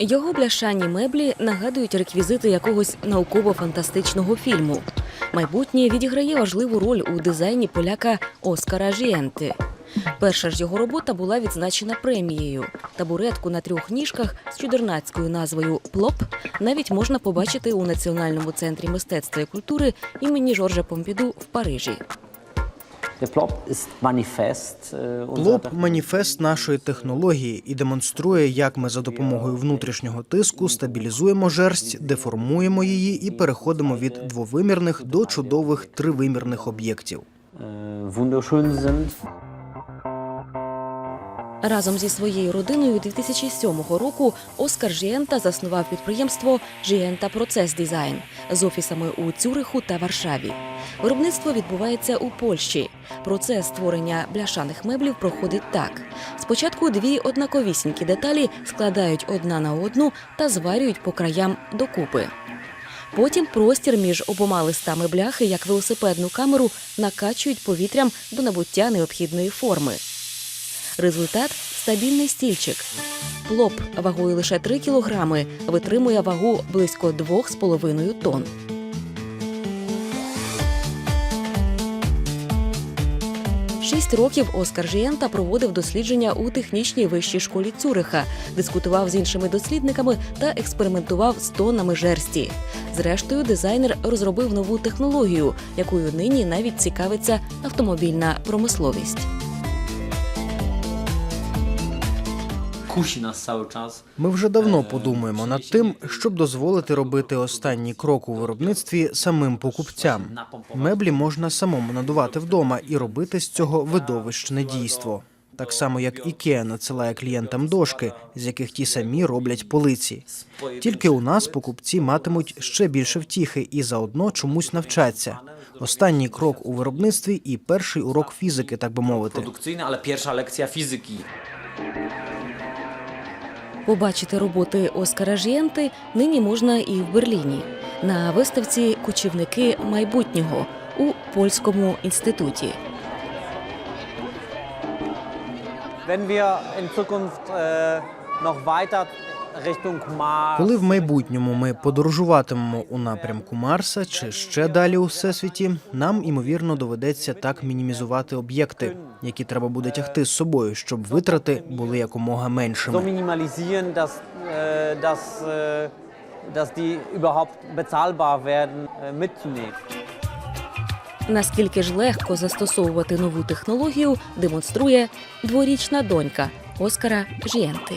Його бляшані меблі нагадують реквізити якогось науково-фантастичного фільму. Майбутнє відіграє важливу роль у дизайні поляка Оскара Жієнти. Перша ж його робота була відзначена премією. Табуретку на трьох ніжках з чудернацькою назвою Плоп навіть можна побачити у Національному центрі мистецтва і культури імені Жоржа Помпіду в Парижі. Unserer Плоп маніфест нашої технології і демонструє, як ми за допомогою внутрішнього тиску стабілізуємо жерсть, деформуємо її і переходимо від двовимірних до чудових тривимірних об'єктів. Äh, wunderschön sind. Разом зі своєю родиною 2007 року Оскар Жієнта заснував підприємство Жієнта Процес Дизайн з офісами у Цюриху та Варшаві. Виробництво відбувається у Польщі. Процес створення бляшаних меблів проходить так: спочатку дві однаковісінькі деталі складають одна на одну та зварюють по краям докупи. Потім простір між обома листами бляхи, як велосипедну камеру, накачують повітрям до набуття необхідної форми. Результат стабільний стільчик. Плоп вагою лише 3 кілограми витримує вагу близько 2,5 тонн. Шість років Оскар Жієнта проводив дослідження у технічній вищій школі Цюриха, дискутував з іншими дослідниками та експериментував з тоннами жерсті. Зрештою, дизайнер розробив нову технологію, якою нині навіть цікавиться автомобільна промисловість. Kusi nas cały czas. Ми вже давно подумаємо над тим, щоб дозволити робити останній крок у виробництві самим покупцям. Меблі можна самому надувати вдома і робити з цього видовищне дійство. Так само, як Ікеа надсилає клієнтам дошки, з яких ті самі роблять полиці. Тільки у нас покупці матимуть ще більше втіхи і заодно чомусь навчаться. Останній крок у виробництві і перший урок фізики, так би мовити. produkcyjne, ale pierwsza lekcja fizyki. Побачити роботи Оскара Жєнти нині можна і в Берліні на виставці Кочівники майбутнього у польському інституті. Wenn wir in Zukunft äh, Коли в майбутньому ми подорожуватимемо у напрямку Марса чи ще далі у всесвіті, нам ймовірно доведеться так мінімізувати об'єкти, які треба буде тягти з собою, щоб витрати були якомога меншими. werden, äh, mitzunehmen. Наскільки ж легко застосовувати нову технологію, демонструє дворічна донька Оскара Жієнти.